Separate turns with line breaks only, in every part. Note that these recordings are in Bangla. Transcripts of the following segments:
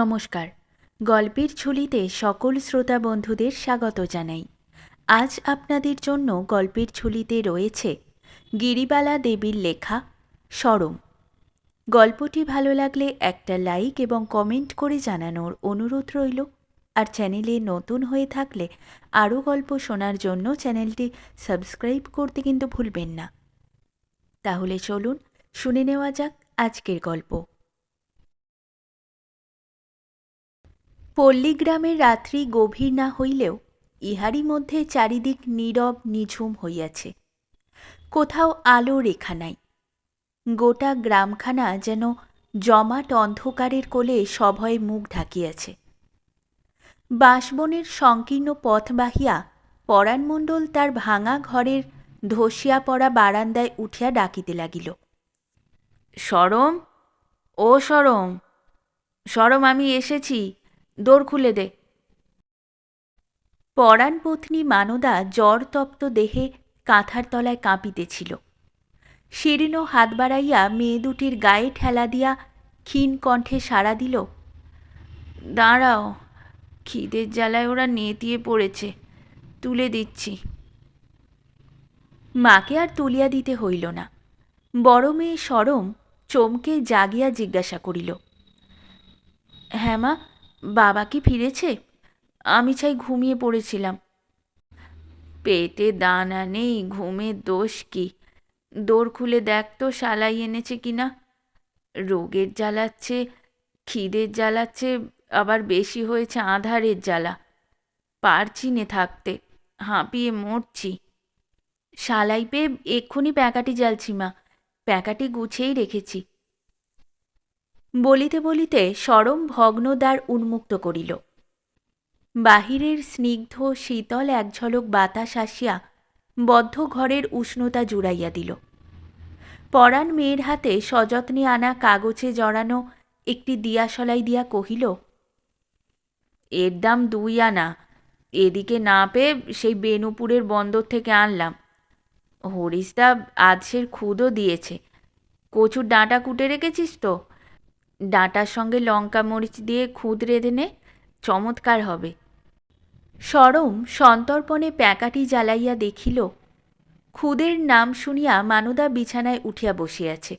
নমস্কার। গল্পের ঝুলিতে সকল শ্রোতা বন্ধুদের স্বাগত জানাই। আজ আপনাদের জন্য গল্পের ঝুলিতে রয়েছে গিরিবালা দেবীর লেখা সরম। গল্পটি ভালো লাগলে একটা লাইক এবং কমেন্ট করে জানানোর অনুরোধ রইল। আর চ্যানেলে নতুন হয়ে থাকলে আরও গল্প শোনার জন্য চ্যানেলটি সাবস্ক্রাইব করতে কিন্তু ভুলবেন না। তাহলে চলুন শুনে নেওয়া যাক আজকের গল্প। পল্লীগ্রামের রাত্রি গভীর না হইলেও ইহারই মধ্যে চারিদিক নীরব নিঝুম হইয়াছে। কোথাও আলো রেখা নাই। গোটা গ্রামখানা যেন জমাট অন্ধকারের কোলে সভয়ে মুখ ঢাকিয়াছে। বাঁশবনের সংকীর্ণ পথ বাহিয়া পরাণমণ্ডল তার ভাঙা ঘরের ধসিয়া পড়া বারান্দায় উঠিয়া ডাকিতে লাগিল। সরম ও সরম সরম আমি এসেছি। দোর খুলে দে। পরাণ পত্নী মানদা জ্বর তপ্ত দেহে কাঁথার তলায় কাঁপিতেছিল। শীর্ণ হাত বাড়াইয়া মেয়ে দুটির গায়ে ঠেলা দিয়া ক্ষীণ কণ্ঠে সাড়া দিল, দাঁড়াও, খিদের জ্বালায় ওরা নেতিয়ে পড়েছে, তুলে দিচ্ছি। মাকে আর তুলিয়া দিতে হইল না। বড় মেয়ে সরম চমকে জাগিয়া জিজ্ঞাসা করিল হ্যাঁ মা বাবা কি ফিরেছে? আমি চাই ঘুমিয়ে পড়েছিলাম। পেটে দানা নেই ঘুমের দোষ কি? দোর খুলে দেখ তো, শালাই এনেছে কিনা রোগের জ্বালাচ্ছে, খিদের জ্বালাচ্ছে, আবার বেশি হয়েছে আধারের জ্বালা। পারছি নে থাকতে, হাঁপিয়ে মরছি। শালাই পেয়ে এক্ষুনি প্যাকাটি জ্বালছি মা, প্যাকাটি গুছেই রেখেছি। বলিতে বলিতে সরম ভগ্নদ্বার উন্মুক্ত করিল। বাহিরের স্নিগ্ধ, শীতল এক ঝলক বাতাস আসিয়া বদ্ধ ঘরের উষ্ণতা জুড়াইয়া দিল। পরাণ মেয়ের হাতে সযত্নে আনা কাগজে জড়ানো একটি দিয়াশলাই দিয়া কহিল, এর দাম দুই আনা। এদিকে না পেয়ে সেই বেনুপুরের বন্দর থেকে আনলাম। হরিশদা আজসের খুদও দিয়েছে। কচুর ডাঁটা কুটে রেখেছিস তো? ডাঁটার সঙ্গে লঙ্কা মরিচ দিয়ে খুদ রেঁধে নে চমৎকার হবে। সরম সন্তর্পণে প্যাকাটি জ্বালাইয়া দেখিল, খুদের নাম শুনিয়া মানদা বিছানায় উঠিয়া বসিয়াছে।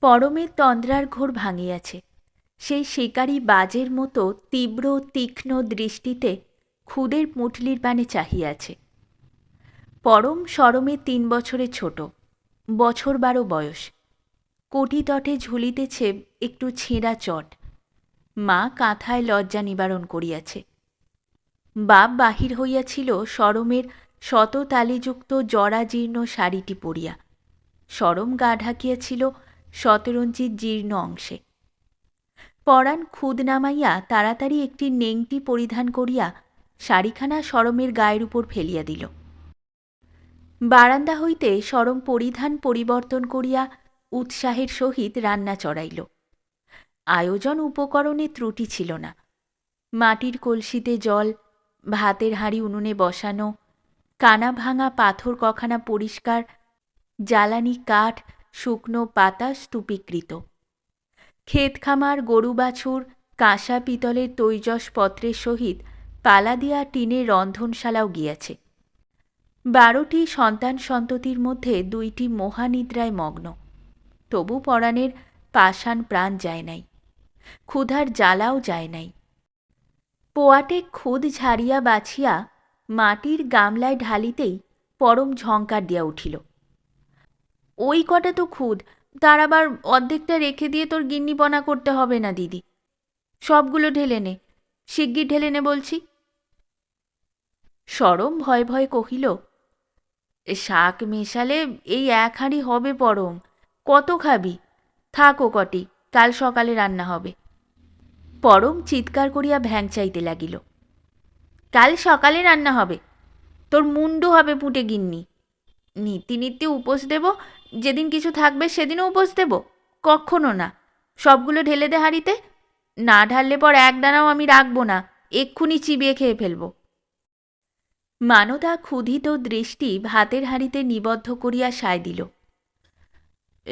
পরমের তন্দ্রার ঘোর ভাঙিয়াছে। সেই শিকারী বাজের মতো তীব্র, তীক্ষ্ণ দৃষ্টিতে খুদের পুঁটলির পানে চাহিয়াছে। পরম সরমে তিন বছরে ছোট, বছর বারো বয়স। কোটি তটে ঝুলিতেছে একটু ছেঁড়া চট। মা কাঁথায় লজ্জা নিবারণ করিয়াছে। বাপ বাহির হইয়াছিল সরমের শত তালিযুক্ত জরাজীর্ণ শাড়িটি পরিয়া। সরম গা ঢাকিয়াছিল শতরঞ্জির জীর্ণ অংশে। পরাণ খুদ নামাইয়া তাড়াতাড়ি একটি নেংটি পরিধান করিয়া শাড়িখানা সরমের গায়ের উপর ফেলিয়া দিল। বারান্দা হইতে সরম পরিধান পরিবর্তন করিয়া উৎসাহের সহিত রান্না চড়াইল। আয়োজন উপকরণে ত্রুটি ছিল না। মাটির কলসিতে জল, ভাতের হাঁড়ি উনুনে বসানো, কানা ভাঙা পাথর কখানা পরিষ্কার, জ্বালানি কাঠ, শুকনো পাতা স্তূপীকৃত ক্ষেত খামার, গরু বাছুর, কাঁসা পিতলের তৈজস পত্রের সহিত পালা দিয়া টিনের রন্ধনশালাও গিয়াছে। বারোটি সন্তান সন্ততির মধ্যে দুইটি মহানিদ্রায় মগ্ন। তবু পরাণের পাষাণ প্রাণ যায় নাই, ক্ষুধার জ্বালাও যায় নাই। পোয়াটে খুদ ঝাড়িয়া বাছিয়া মাটির গামলায় ঢালিতেই পরম ঝঙ্কার দিয়া উঠিল। ওই কটা তো খুদ, তার আবার অর্ধেকটা রেখে দিয়ে তোর গিন্নিপনা করতে হবে না, দিদি। সবগুলো ঢেলে নে, শিগগির ঢেলে নে বলছি। সরম ভয় ভয় কহিল শাক মেশালে এই এক হাঁড়ি হবে পরম কত খাবি? থাকো কটি, কাল সকালে রান্না হবে। পরম চিৎকার করিয়া ভ্যাং চাইতে লাগিল। কাল সকালে রান্না হবে? তোর মুন্ডু হবে পুঁটে গিন্নি। নীতি নীতি উপোস দেব, যেদিন কিছু থাকবে সেদিনও উপোস দেব? কখনো না। সবগুলো ঢেলে দে হাঁড়িতে। না ঢাললে পর এক দানাও আমি রাখব না, এক্ষুনি চিবিয়ে খেয়ে ফেলব। মানদা ক্ষুধিত দৃষ্টি ভাতের হাঁড়িতে নিবদ্ধ করিয়া সায় দিল।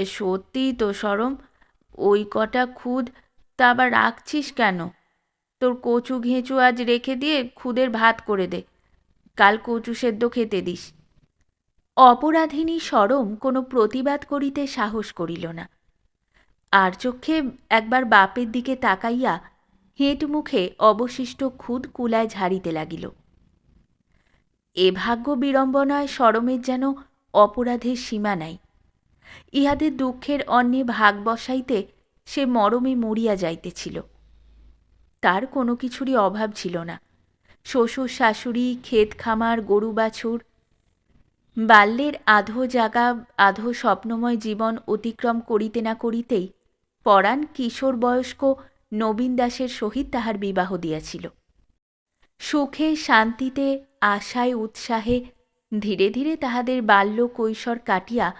সত্যিই তো সরম ওই কটা খুদ, তা আবার রাখছিস কেন? তোর কচু ঘেঁচু আজ রেখে দিয়ে খুদের ভাত করে দে। কাল কচু সেদ্ধ খেতে দিস। অপরাধিনী সরম কোনো প্রতিবাদ করিতে সাহস করিল না। আর চক্ষে একবার বাপের দিকে তাকাইয়া হেঁট মুখে অবশিষ্ট খুদ কুলায় ঝাড়িতে লাগিল। এ ভাগ্য বিড়ম্বনায় সরমের যেন অপরাধের সীমা নাই। ইহাদের দুঃখের অন্নে ভাগ বসাইতে সে মরমে মরিয়া যাইতেছিল। তার কোনো কিছুরই অভাব ছিল না। শ্বশুর শাশুড়ি, ক্ষেত খামার, গরু বাছুর, বাল্যের আধো জাগা, আধো স্বপ্নময় জীবন অতিক্রম করিতে না করিতেই পরাণ কিশোর বয়স্ক নবীন দাসের সহিত তাহার বিবাহ দিয়াছিল। সুখে, শান্তিতে, আশায়, উৎসাহে ধীরে ধীরে তাহাদের বাল্য কৈশোর কাটিয়া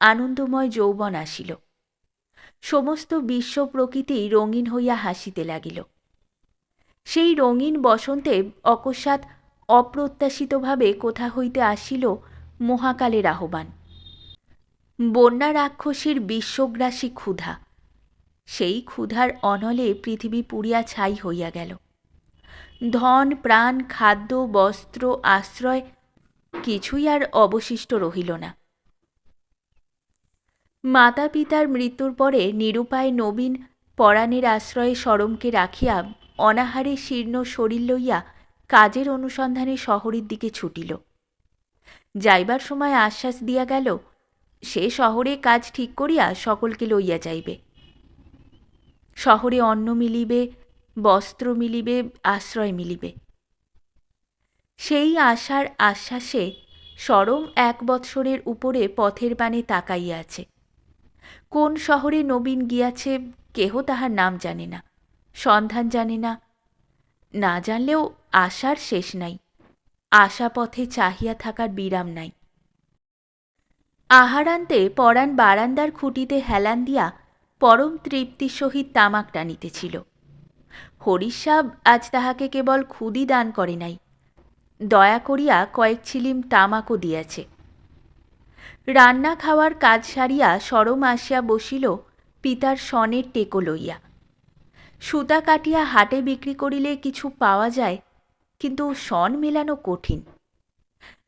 আনন্দময় যৌবন আসিল। সমস্ত বিশ্ব প্রকৃতি রঙিন হইয়া হাসিতে লাগিল। সেই রঙিন বসন্তে অকস্মাৎ অপ্রত্যাশিতভাবে কোথা হইতে আসিল মহাকালের আহ্বান। বন্যা রাক্ষসীর বিশ্বগ্রাসী ক্ষুধা। সেই ক্ষুধার অনলে পৃথিবী পুড়িয়া ছাই হইয়া গেল। ধন, প্রাণ, খাদ্য, বস্ত্র, আশ্রয় কিছুই আর অবশিষ্ট রহিল না। মাতা পিতার মৃত্যুর পরে নিরুপায় নবীন পরাণের আশ্রয়ে সরমকে রাখিয়া অনাহারে শীর্ণ শরীর লইয়া কাজের অনুসন্ধানে শহরের দিকে ছুটিল। যাইবার সময় আশ্বাস দিয়া গেল, সে শহরে কাজ ঠিক করিয়া সকলকে লইয়া যাইবে। শহরে অন্ন মিলিবে, বস্ত্র মিলিবে, আশ্রয় মিলিবে। সেই আশার আশ্বাসে সরম এক বৎসরের উপরে পথের পানে তাকাইয়া আছে। কোন শহরে নবীন গিয়াছে কেহ তাহার নাম জানে না, সন্ধান জানে না। না জানলেও আশার শেষ নাই আশা পথে চাহিয়া থাকার বিরাম নাই। আহারান্তে পরাণ বারান্দার খুঁটিতে হেলান দিয়া পরম তৃপ্তির সহিত তামাক টানিতেছিল। হরিশ আজ তাহাকে কেবল ক্ষুদি দান করে নাই, দয়া করিয়া কয়েক ছিলিম তামাকও দিয়াছে। রান্না খাওয়ার কাজ সারিয়া সরম আসিয়া বসিল পিতার সনের টেকো লইয়া। সুতা কাটিয়া হাটে বিক্রি করিলে কিছু পাওয়া যায়, কিন্তু সন মেলানো কঠিন।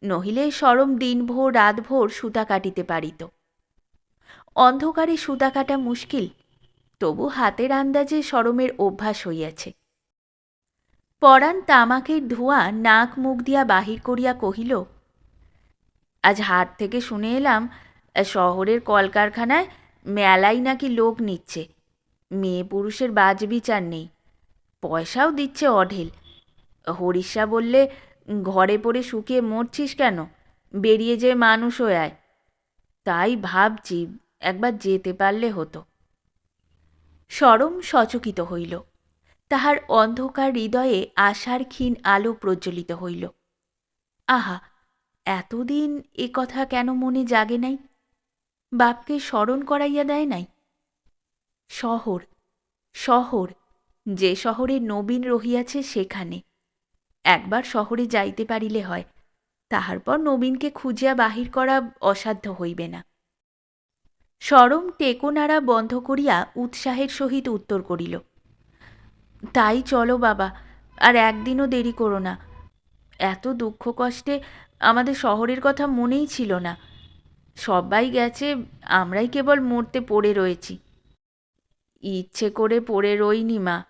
নহিলে সরম দিনভোর রাতভোর সুতা কাটিতে পারিত। অন্ধকারে সুতা কাটা মুশকিল, তবু হাতের আন্দাজে সরমের অভ্যাস হইয়াছে। পরাণ তামাকের ধোঁয়া নাক মুখ দিয়া বাহির করিয়া কহিল আজ হাট থেকে শুনে এলাম শহরের কলকারখানায় মেলাই নাকি লোক নিচ্ছে। মেয়ে পুরুষের বাজ বিচার নেই। পয়সাও দিচ্ছে অঢেল। হরিষা বললে, ঘরে পড়ে শুকিয়ে মরছিস কেন? বেরিয়ে যে মানুষ হয়ে আয়। তাই ভাবছি একবার যেতে পারলে হতো। সরম সচকিত হইল। তাহার অন্ধকার হৃদয়ে আশার ক্ষীণ আলো প্রজ্বলিত হইল। আহা এতদিন এ কথা কেন মনে জাগে নাই? বাপকে স্মরণ করাইয়া দেয় নাই? শহর শহর, যে শহরে নবীন রহিয়াছে সেখানে। একবার শহরে যাইতে পারিলে হয় তাহার পর নবীনকে খুঁজিয়া বাহির করা অসাধ্য হইবে না। সরম টেকোনাড়া বন্ধ করিয়া উৎসাহের সহিত উত্তর করিল, তাই চলো বাবা, আর একদিনও দেরি করো না। এত দুঃখ কষ্টে আমাদের শহরের কথা মনেই ছিল না। সবাই গেছে, আমরাই কেবল মরতে পড়ে রয়েছি। ইচ্ছে করে পড়ে রইনি মা।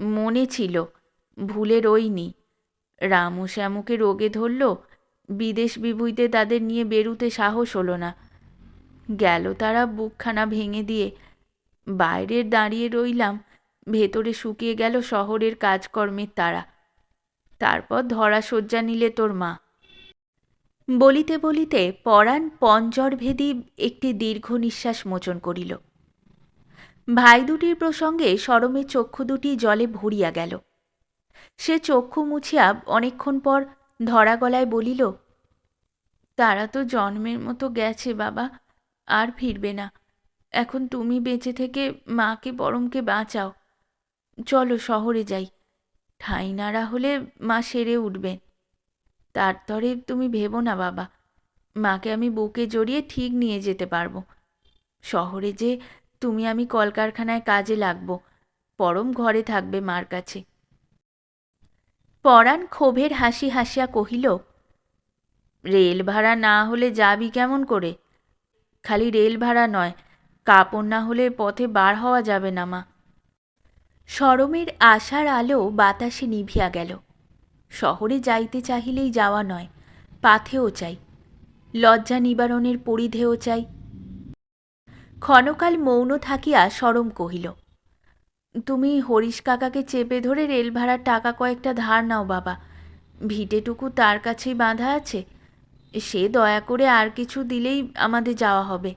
মনে ছিল, ভুলে রইনি। রামু শ্যামুকে রোগে ধরল, বিদেশ বিভুইতে তাদের নিয়ে বেরুতে সাহস হলো না। গেল তারা বুকখানা ভেঙে দিয়ে। বাইরের দাঁড়িয়ে রইলাম, ভেতরে শুকিয়ে গেল শহরের কাজকর্মের তারা। তারপর ধরা শয্যা নিলে তোর মা। বলিতে বলিতে পরাণ পঞ্জরভেদী একটি দীর্ঘ নিঃশ্বাস মোচন করিল। ভাই দুটির প্রসঙ্গে সরমের চক্ষু দুটি জলে ভরিয়া গেল। সে চক্ষু মুছিয়া অনেকক্ষণ পর ধরা গলায় বলিল, তারা তো জন্মের মতো গেছে বাবা, আর ফিরবে না। এখন তুমি বেঁচে থেকে মাকে, পরমকে বাঁচাও। চলো শহরে যাই। ঠাঁই নাড়া হলে মা সেরে উঠবেন। তার তরে তুমি ভেবো না, বাবা। মাকে আমি বুকে জড়িয়ে ঠিক নিয়ে যেতে পারব। শহরে যে তুমি আমি কলকারখানায় কাজে লাগবো, পরম ঘরে থাকবে মার কাছে। পরাণ ক্ষোভের হাসি হাসিয়া কহিল, রেল ভাড়া না হলে যাবি কেমন করে? খালি রেল ভাড়া নয়, কাপড় না হলে পথে বার হওয়া যাবে না মা। সরমের আশার আলো বাতাসে নিভিয়া গেল। শহরে যাইতে চাহিলেই যাওয়া নয়, পাথেও চাই, লজ্জা নিবারণের পরিধেয় চাই। ক্ষণকাল মৌন থাকিয়া সরম কহিল, তুমি হরিশ কাকাকে চেপে ধরে রেল ভাড়ার টাকা কয়েকটা ধার নাও বাবা, ভিটেটুকু তার কাছেই বাঁধা আছে, সে দয়া করে আর কিছু দিলেই আমাদের যাওয়া হবে।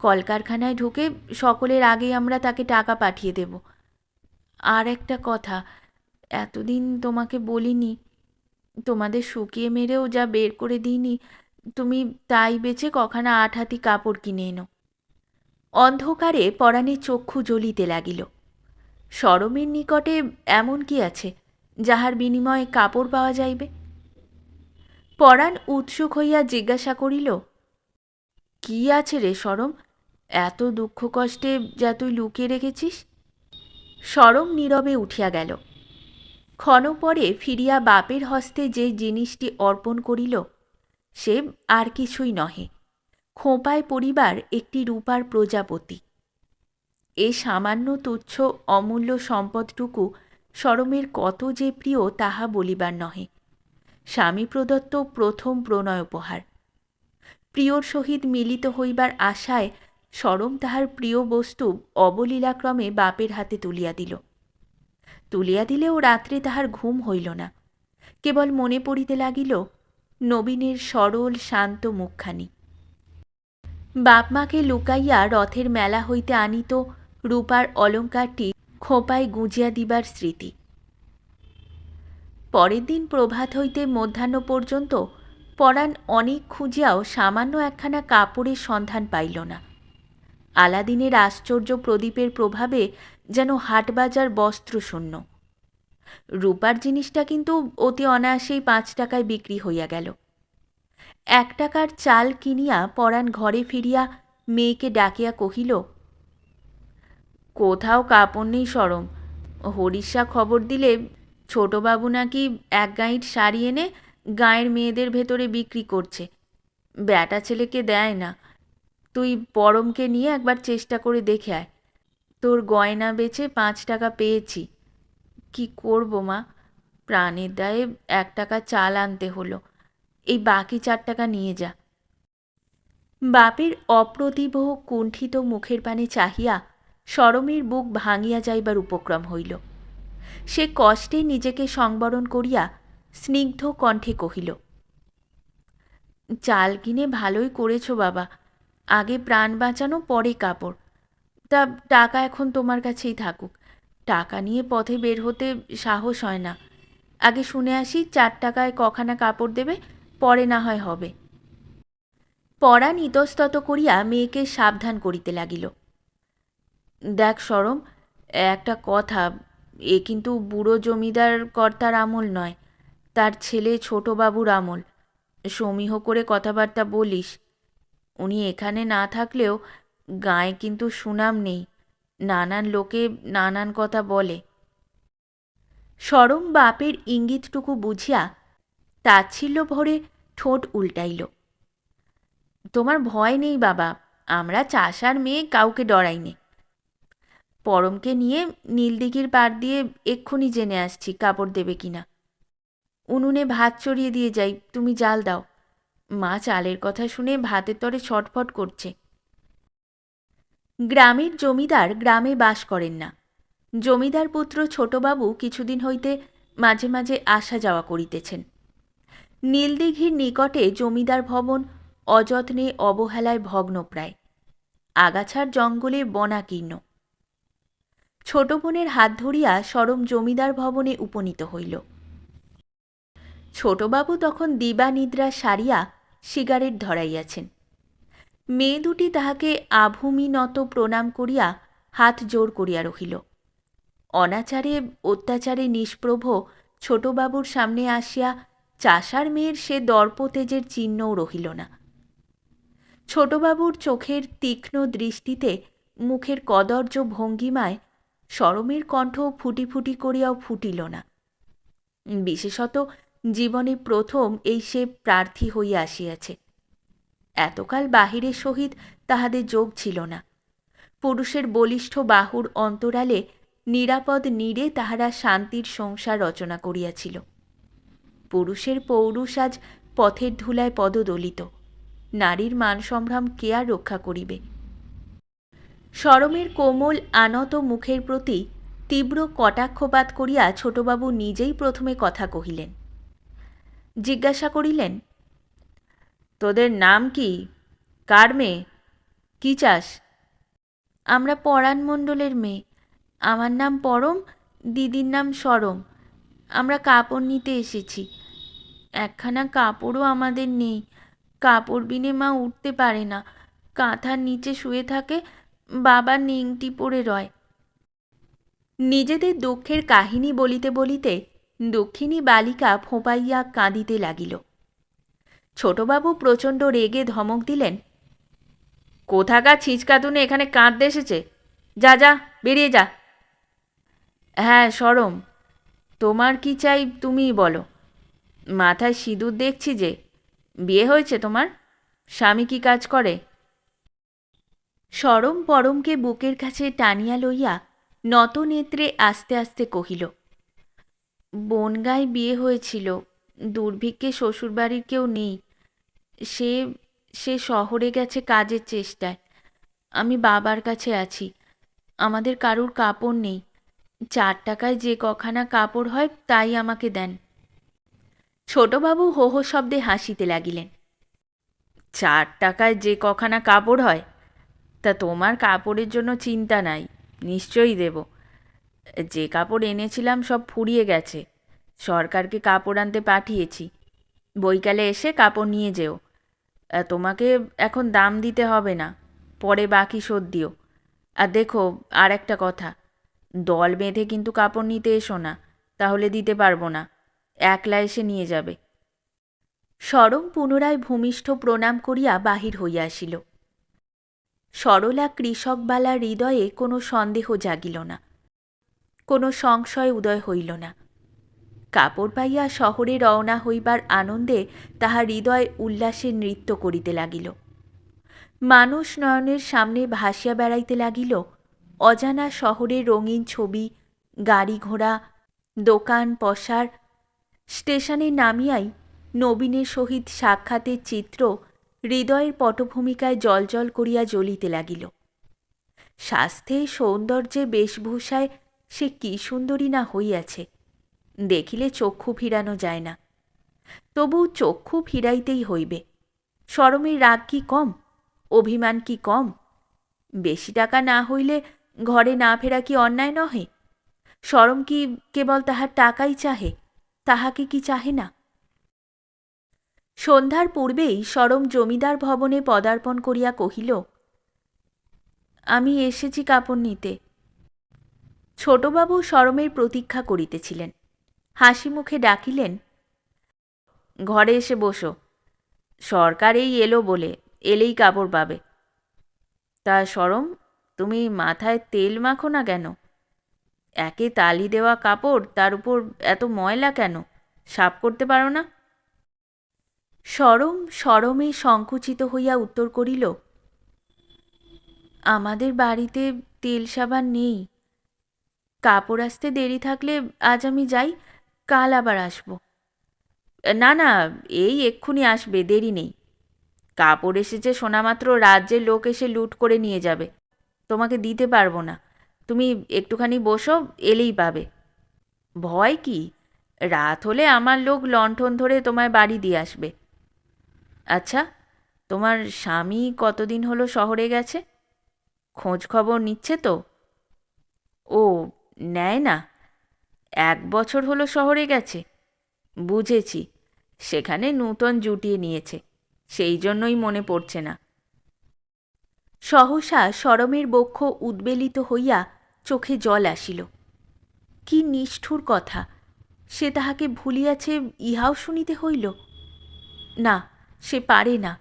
কলকারখানায় ঢুকে সকলের আগেই আমরা তাকে টাকা পাঠিয়ে দেব। আর একটা কথা এতদিন তোমাকে বলিনি, তোমাদের শুকিয়ে মেরেও যা বের করে দিইনি, তুমি তাই বেচে কখানা আট হাতি কাপড় কিনে এনো। অন্ধকারে পরাণের চক্ষু জ্বলিতে লাগিল। সরমের নিকটে এমন কি আছে, যাহার বিনিময়ে কাপড় পাওয়া যাইবে? পরাণ উৎসুক হইয়া জিজ্ঞাসা করিল, কি আছে রে সরম? এত দুঃখ কষ্টে যা তুই লুকিয়ে রেখেছিস? সরম নীরবে উঠিয়া গেল। ক্ষণ পরে ফিরিয়া বাপের হস্তে যে জিনিসটি অর্পণ করিল, সে আর কিছুই নহে। খোঁপায় পরিবার একটি রূপার প্রজাপতি। এ সামান্য তুচ্ছ অমূল্য সম্পদটুকু সরমের কত যে প্রিয় তাহা বলিবার নহে। স্বামী প্রদত্ত প্রথম প্রণয় উপহার। প্রিয়র সহিত মিলিত হইবার আশায় সরম তাহার প্রিয় বস্তু অবলীলাক্রমে বাপের হাতে তুলিয়া দিল। তুলিয়া দিলেও রাত্রে তাহার ঘুম হইল না। কেবল মনে পড়িতে লাগিল, নবীনের সরল শান্ত মুখখানি। বাপমাকে লুকাইয়া রথের মেলা হইতে আনিত রূপার অলঙ্কারটি খোঁপায় গুঁজিয়া দিবার স্মৃতি। পরের দিন প্রভাত হইতে মধ্যাহ্ন পর্যন্ত পরাণ অনেক খুঁজিয়াও সামান্য একখানা কাপড়ের সন্ধান পাইল না। আলাদিনের আশ্চর্য প্রদীপের প্রভাবে যেন হাটবাজার বস্ত্রশূন্য। রূপার জিনিসটা কিন্তু অতি অনায়াসেই পাঁচ টাকায় বিক্রি হইয়া গেল। এক টাকার চাল কিনিয়া পরাণ ঘরে ফিরিয়া মেয়েকে ডাকিয়া কহিল, কোথাও কাপড় নেই সরম। হরিষা খবর দিলে ছোটবাবু নাকি এক গাঁইট শাড়ি এনে গাঁয়ের মেয়েদের ভেতরে বিক্রি করছে। ব্যাটা ছেলেকে দেয় না। তুই পরমকে নিয়ে একবার চেষ্টা করে দেখে আয়। তোর গয়না বেচে পাঁচ টাকা পেয়েছি। কি করব মা? প্রাণের দায়ে এক টাকা চাল আনতে হলো। এই বাকি চার টাকা নিয়ে যা। বাপের অপ্রতিভ কুণ্ঠিত মুখের পানে চাহিয়া সরমের বুক ভাঙিয়া যাইবার উপক্রম হইল। সে কষ্টে নিজেকে সংবরণ করিয়া স্নিগ্ধ কণ্ঠে কহিল, চাল কিনে ভালোই করেছ বাবা। আগে প্রাণ বাঁচানো, পরে কাপড়। তা টাকা এখন তোমার কাছেই থাকুক। টাকা নিয়ে পথে বের হতে সাহস হয় না। আগে শুনে আসি, চার টাকায় কখানা কাপড় দেবে, পরে না হয় হবে। পরাণ নিতস্তত করিয়া মেয়েকে সাবধান করিতে লাগিল। দেখ সরম, একটা কথা, এ কিন্তু বুড়ো জমিদার কর্তার আমল নয়, তার ছেলে ছোটবাবুর আমল। সমীহ করে কথাবার্তা বলিস উনি এখানে না থাকলেও গায়ে কিন্তু সুনাম নেই। নানান লোকে নানান কথা বলে। সরম বাপের ইঙ্গিতটুকু বুঝিয়া তাচ্ছিল্য ভরে ঠোঁট উল্টাইল। তোমার ভয় নেই বাবা, আমরা চাষার মেয়ে কাউকে ডরাইনি। পরমকে নিয়ে নীলদিঘির পাড় দিয়ে এক্ষুনি জেনে আসছি কাপড় দেবে কিনা। উনুনে ভাত চড়িয়ে দিয়ে যাই, তুমি জাল দাও। মা চালের কথা শুনে ভাতের তরে ছটফট করছে। গ্রামের জমিদার গ্রামে বাস করেন না। জমিদার পুত্র ছোটবাবু কিছুদিন হইতে মাঝে মাঝে আসা যাওয়া করিতেছেন। নীলদিঘির নিকটে জমিদার ভবন অযত্নে অবহেলায় ভগ্নপ্রায়। আগাছার জঙ্গলে বনাকীর্ণ। ছোট বোনের হাত ধরিয়া সরম জমিদার ভবনে উপনীত হইল। ছোটবাবু তখন দিবানিদ্রা সারিয়া সিগারেট ধরাইয়াছেন। মেয়ে দুটি তাহাকে আভূমিনত প্রণাম করিয়া হাত জোর করিয়া রহিল। অনাচারে, অত্যাচারে নিষ্প্রভ ছোটবাবুর সামনে আসিয়া চাষার মেয়ের সে দর্পতেজের চিহ্নও রহিল না। ছোটবাবুর চোখের তীক্ষ্ণ দৃষ্টিতে মুখের কদর্য ভঙ্গিমায় সরমের কণ্ঠ ফুটি ফুটি করিয়াও ফুটিল না। বিশেষত জীবনে প্রথম এই সে প্রার্থী হইয়া আসিয়াছে। এতকাল বাহিরের সহিত তাহাদের যোগ ছিল না। পুরুষের বলিষ্ঠ বাহুর অন্তরালে নিরাপদ নীড়ে তাহারা শান্তির সংসার রচনা করিয়াছিল। পুরুষের পৌরুষ আজ পথের ধুলায় পদদলিত। নারীর মান সম্ভ্রম কে আর রক্ষা করিবে? সরমের কোমল, আনত মুখের প্রতি তীব্র কটাক্ষপাত করিয়া ছোটবাবু নিজেই প্রথমে কথা কহিলেন। জিজ্ঞাসা করিলেন, তোদের নাম কি? কার মেয়ে? কি চাস? আমরা পরাণ মণ্ডলের মেয়ে। আমার নাম পরম, দিদির নাম সরম। আমরা কাপড় নিতে এসেছি। একখানা কাপড়ও আমাদের নেই। কাপড় বিনে মা উঠতে পারে না। কাঁথার নিচে শুয়ে থাকে, বাবা নিংটি পড়ে রয়। নিজেদের দুঃখের কাহিনী বলিতে বলিতে দক্ষিণী বালিকা ফোঁপাইয়া কাঁদিতে লাগিল। ছোটবাবু প্রচণ্ড রেগে ধমক দিলেন, কোথাকার ছিচকাতুনে, এখানে কাঁদতে এসেছে? যা যা, বেরিয়ে যা। হ্যাঁ সরম, তোমার কি চাই তুমিই বলো। মাথায় সিঁদুর দেখছি যে, বিয়ে হয়েছে তোমার? স্বামী কি কাজ করে? সরম পরমকে বুকের কাছে টানিয়া লইয়া নত নেত্রে আস্তে আস্তে কহিল বনগায় বিয়ে হয়েছিল। দুর্ভিক্ষে শ্বশুরবাড়ির কেউ নেই। সে সে শহরে গেছে কাজের চেষ্টায়। আমি বাবার কাছে আছি। আমাদের কারুর কাপড় নেই। চার টাকায় যে কখানা কাপড় হয়, তাই আমাকে দেন। ছোটবাবু হো হো শব্দে হাসিতে লাগিলেন। চার টাকায় যে কখানা কাপড় হয়, তা তোমার কাপড়ের জন্য চিন্তা নাই। নিশ্চয়ই দেব। যে কাপড় এনেছিলাম সব ফুরিয়ে গেছে। সরকারকে কাপড় আনতে পাঠিয়েছি। বৈকালে এসে কাপড় নিয়ে যেও। তোমাকে এখন দাম দিতে হবে না। পরে বাকি শোধ দিও। আর দেখো, আর একটা কথা। দল বেঁধে কিন্তু কাপড় নিতে এসো না, তাহলে দিতে পারব না। একলা এসে নিয়ে যাবে। সরম পুনরায় ভূমিষ্ঠ প্রণাম করিয়া বাহির হইয়া আসিল। সরলা কৃষকবালা হৃদয়ে কোনো সন্দেহ জাগিল না। কোনো সংশয় উদয় হইল না। কাপড় পাইয়া শহরে রওনা হইবার আনন্দে তাহার হৃদয় উল্লাসে নৃত্য করিতে লাগিল। মানুষ নয়নের সামনে ভাসিয়া বেড়াইতে লাগিল। অজানা শহরে রঙিন ছবি, গাড়ি ঘোড়া, দোকান পসার, স্টেশনে নামিয়াই নবীনের সহিত সাক্ষাতের চিত্র হৃদয়ের পটভূমিকায় জলজল করিয়া জ্বলিতে লাগিল। স্বাস্থ্যে সৌন্দর্যে বেশভূষায় সে কি সুন্দরী না হইয়াছে? দেখিলে চক্ষু ফিরানো যায় না। তবু চক্ষু ফিরাইতেই হইবে। সরমের রাগ কি কম? অভিমান কি কম? বেশি টাকা না হইলে ঘরে না ফেরা কি অন্যায় নহে? সরম কি কেবল তাহার টাকাই চাহে, তাহাকে কি চাহে না? সন্ধ্যার পূর্বেই সরম জমিদার ভবনে পদার্পণ করিয়া কহিল, আমি এসেছি কাপড় নিতে। ছোটবাবু সরমের প্রতীক্ষা করিতেছিলেন। হাসি মুখে ডাকিলেন, ঘরে এসে বসো। সরকার এই এলো বলে, এলেই কাপড় পাবে। তা সরম, তুমি মাথায় তেল মাখো না কেন? একে তালি দেওয়া কাপড়, তার উপর এত ময়লা কেন? সাফ করতে পারো না? সরম সরমে সংকুচিত হইয়া উত্তর করিল, আমাদের বাড়িতে তেল সাবান নেই। কাপড় আসতে দেরি থাকলে আজ আমি যাই, কাল আবার আসব। না না, এই এক্ষুনি আসবে, দেরি নেই। কাপড় এসেছে শোনামাত্র রাজ্যের লোক এসে লুট করে নিয়ে যাবে। তোমাকে দিতে পারব না। তুমি একটুখানি বসো, এলেই পাবে। ভয় কি? রাত হলে আমার লোক লণ্ঠন ধরে তোমায় বাড়ি দিয়ে আসবে। আচ্ছা তোমার স্বামী কতদিন হলো শহরে গেছে? খোঁজ খবর নিচ্ছে তো? ও নেয় না। এক বছর হলো শহরে গেছে। বুঝেছি, সেখানে নূতন জুটিয়ে নিয়েছে, সেই জন্যই মনে পড়ছে না। সহসা সরমের বক্ষ উদ্বেলিত হইয়া চোখে জল আসিল। কি নিষ্ঠুর কথা, সে তাহাকে ভুলিয়াছে ইহাও শুনিতে হইল? না, সে পারে না,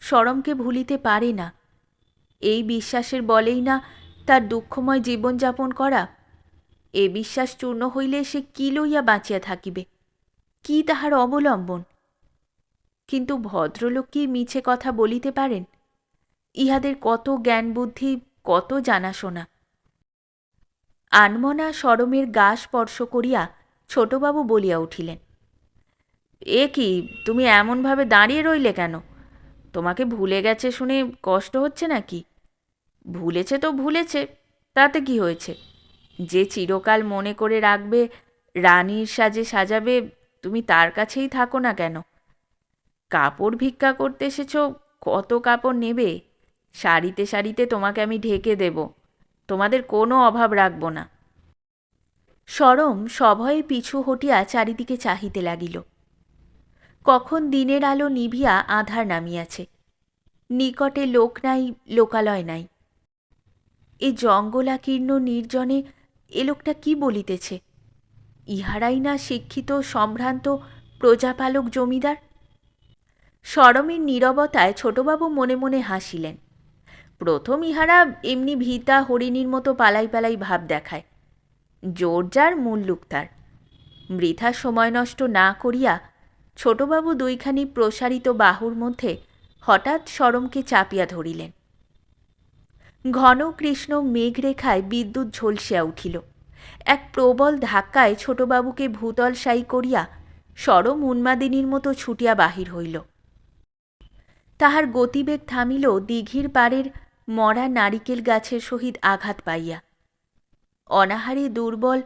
সরমকে ভুলিতে পারে না। এই বিশ্বাসের বলেই না তার দুঃখময় জীবনযাপন করা এ বিশ্বাস চূর্ণ হইলে সে কি লইয়া বাঁচিয়া থাকিবে? কি তাহার অবলম্বন? কিন্তু ভদ্রলোক কি মিছে কথা বলিতে পারেন? ইহাদের কত জ্ঞান বুদ্ধি কত জানাশোনা। আনমনা সরমের গা স্পর্শ করিয়া ছোটবাবু বলিয়া উঠিলেন, এ কি, তুমি এমনভাবে দাঁড়িয়ে রইলে কেন? তোমাকে ভুলে গেছে শুনে কষ্ট হচ্ছে নাকি? ভুলেছে তো ভুলেছে, তাতে কি হয়েছে? যে চিরকাল মনে করে রাখবে, রানীর সাজে সাজাবে, তুমি তার কাছেই থাকো না কেন? কাপড় ভিক্ষা করতে এসেছ, কত কাপড় নেবে? শাড়িতে শাড়িতে তোমাকে আমি ঢেকে দেব, তোমাদের কোনো অভাব রাখব না। সরম সভয়ে পিছু হটিয়া চারিদিকে চাহিতে লাগিল। কখন দিনের আলো নিভিয়া আধার নামিয়াছে। নিকটে লোক নাই, লোকালয় নাই। এ জঙ্গলাকীর্ণ নির্জনে এ লোকটা কি বলিতেছে? ইহারাই না শিক্ষিত, সম্ভ্রান্ত, প্রজাপালক জমিদার? সরমের নীরবতায় ছোটবাবু মনে মনে হাসিলেন। প্রথম ইহারা এমনি ভিতা হরিণীর মতো পালাই পালাই ভাব দেখায়। জোর যার মুল্লুক তার। বৃথা সময় নষ্ট না করিয়া ছোটবাবু দুইখানি প্রসারিত বাহুর মধ্যে হঠাৎ সরমকে চাপিয়া ধরিলেন। ঘন কৃষ্ণ মেঘরেখায় বিদ্যুৎ ঝলসিয়া উঠিল। এক প্রবল ধাক্কায় ছোটবাবুকে ভূতল সাই করিয়া সরম উন্মাদিনীর মতো ছুটিয়া বাহির হইল। তাহার গতিবেগ থামিল দিঘির পাড়ের মরা নারিকেল গাছের সহিত আঘাত পাইয়া। অনাহারে দুর্বল,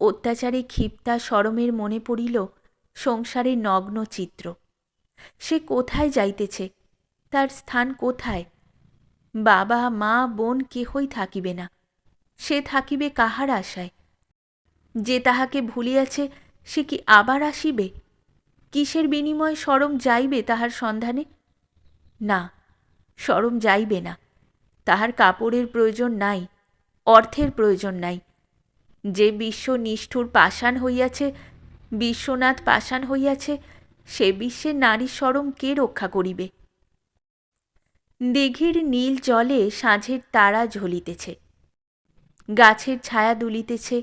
অত্যাচারে ক্ষিপ্তা সরমের মনে পড়িল সংসারের নগ্ন চিত্র। সে কোথায় যাইতেছে? তার স্থান কোথায়? বাবা, মা, বোন কেহই থাকিবে না। সে থাকিবে কাহার আশায়? যে তাহাকে ভুলিয়াছে, সে কি আবার আসিবে? কিসের বিনিময়ে সরম যাইবে তাহার সন্ধানে? না, সরম যাইবে না। তাহার কাপড়ের প্রয়োজন নাই, অর্থের প্রয়োজন নাই। যে বিশ্ব নিষ্ঠুর পাষাণ হইয়াছে, বিশ্বনাথ পাষাণ হইয়াছে, সে বিশ্বে নারী সরম কে রক্ষা করিবে? দিঘির নীল জলে সাঁঝের তারা ঝলিতেছে, গাছের ছায়া দুলিতেছে।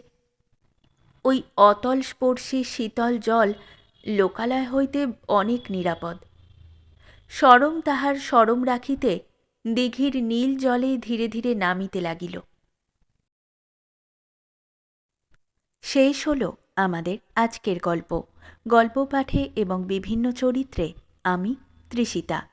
ওই অতল স্পর্শী শীতল জল লোকালয় হইতে অনেক নিরাপদ। সরম তাহার সরম রাখিতে দিঘির নীল জলে ধীরে ধীরে নামিতে লাগিল। শেষ হল আমাদের আজকের গল্প। গল্প পাঠে এবং বিভিন্ন চরিত্রে আমি তৃষিতা